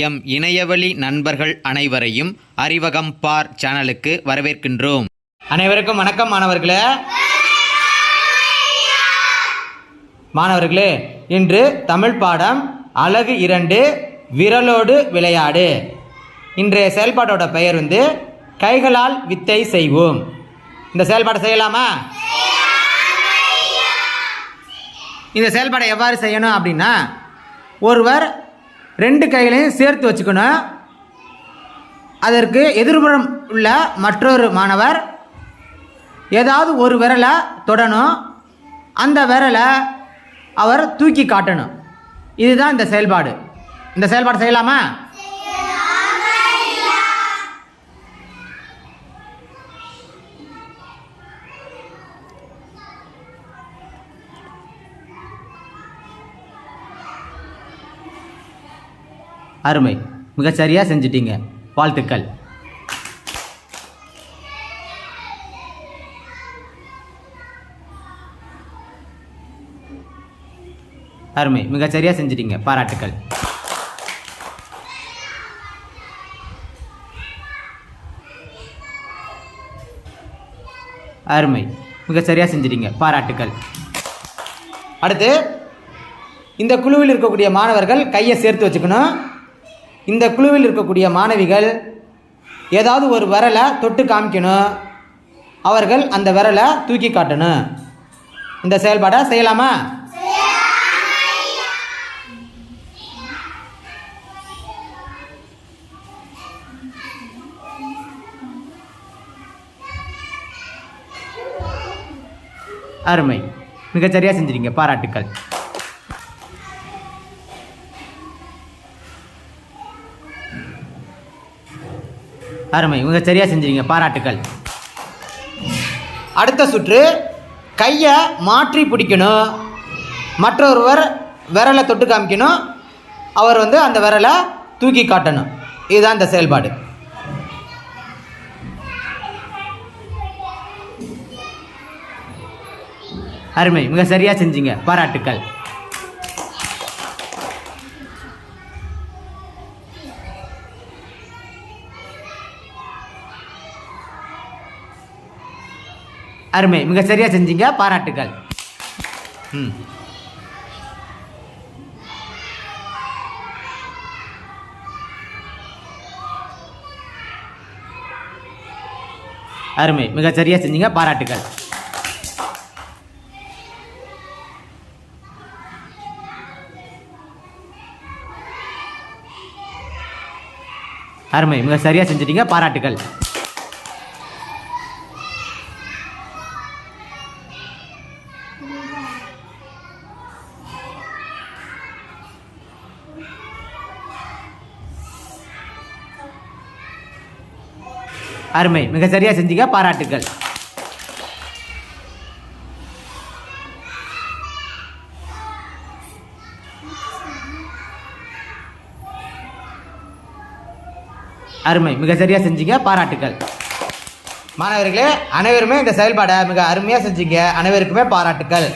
M இணையவழி நண்பர்கள் அனைவரையும் அறிவகம் பார் சேனலுக்கு வரவேற்கின்றோம். அனைவருக்கும் வணக்கம் மாணவர்களே. மாணவர்களே இன்று தமிழ் பாடம் அழகு இரண்டு விரலோடு விளையாடு. இன்றைய செயல்பாட்டோட பெயர் வந்து கைகளால் வித்தை செய்வோம். இந்த செயல்பாடை செய்யலாமா? இந்த செயல்பாடை எவ்வாறு செய்யணும் அப்படின்னா ஒருவர் ரெண்டு கைகளையும் சேர்த்து வச்சுக்கணும். அதற்கு எதிர்புறம் உள்ள மற்றொரு மாணவர் ஏதாவது ஒரு விரலை தொடணும். அந்த விரலை அவர் தூக்கி காட்டணும். இதுதான் இந்த செயல்பாடு. இந்த செயல்பாடு செய்யலாமா? அருமை. மிகச்சரியாக செஞ்சிட்டீங்க. வாழ்த்துக்கள். அருமை. மிகச்சரியாக செஞ்சிட்டீங்க. பாராட்டுக்கள். அருமை. மிக சரியாக செஞ்சிட்டீங்க. பாராட்டுக்கள். அடுத்து இந்த குழுவில் இருக்கக்கூடிய மாணவர்கள் கையை சேர்த்து வச்சுக்கணும். இந்த குழுவில் இருக்கக்கூடிய மாணவிகள் ஏதாவது ஒரு விரலை தொட்டு காமிக்கணும். அவர்கள் அந்த விரலை தூக்கி காட்டணும். இந்த செயல்பாடை செய்யலாமா? அருமை. மிகச்சரியாக செஞ்சிருங்க பாராட்டுக்கள். அருமை. மிக சரியாக செஞ்சீங்க பாராட்டுக்கள். அடுத்த சுற்று கையை மாற்றி பிடிக்கணும். மற்றொருவர் விரலை தொட்டு காமிக்கணும். அவர் வந்து அந்த விரலை தூக்கி காட்டணும். இதுதான் இந்த செயல்பாடு. அருமை. மிக சரியாக செஞ்சீங்க. பாராட்டுக்கள். அருமை. மிக சரியா செஞ்சீங்க. பாராட்டுக்கள். ம். அருமை. மிக சரியா செஞ்சீங்க. பாராட்டுக்கள். அருமை. மிக சரியா செஞ்சிட்டீங்க. பாராட்டுக்கள். அருமை. மிக சரியா செஞ்சீங்க. பாராட்டுக்கள். அருமை. மிக சரியா செஞ்சீங்க. பாராட்டுக்கள். மாணவர்களே அனைவருமே இந்த செயல்பாடை மிக அருமையாக செஞ்சீங்க. அனைவருக்குமே பாராட்டுக்கள்.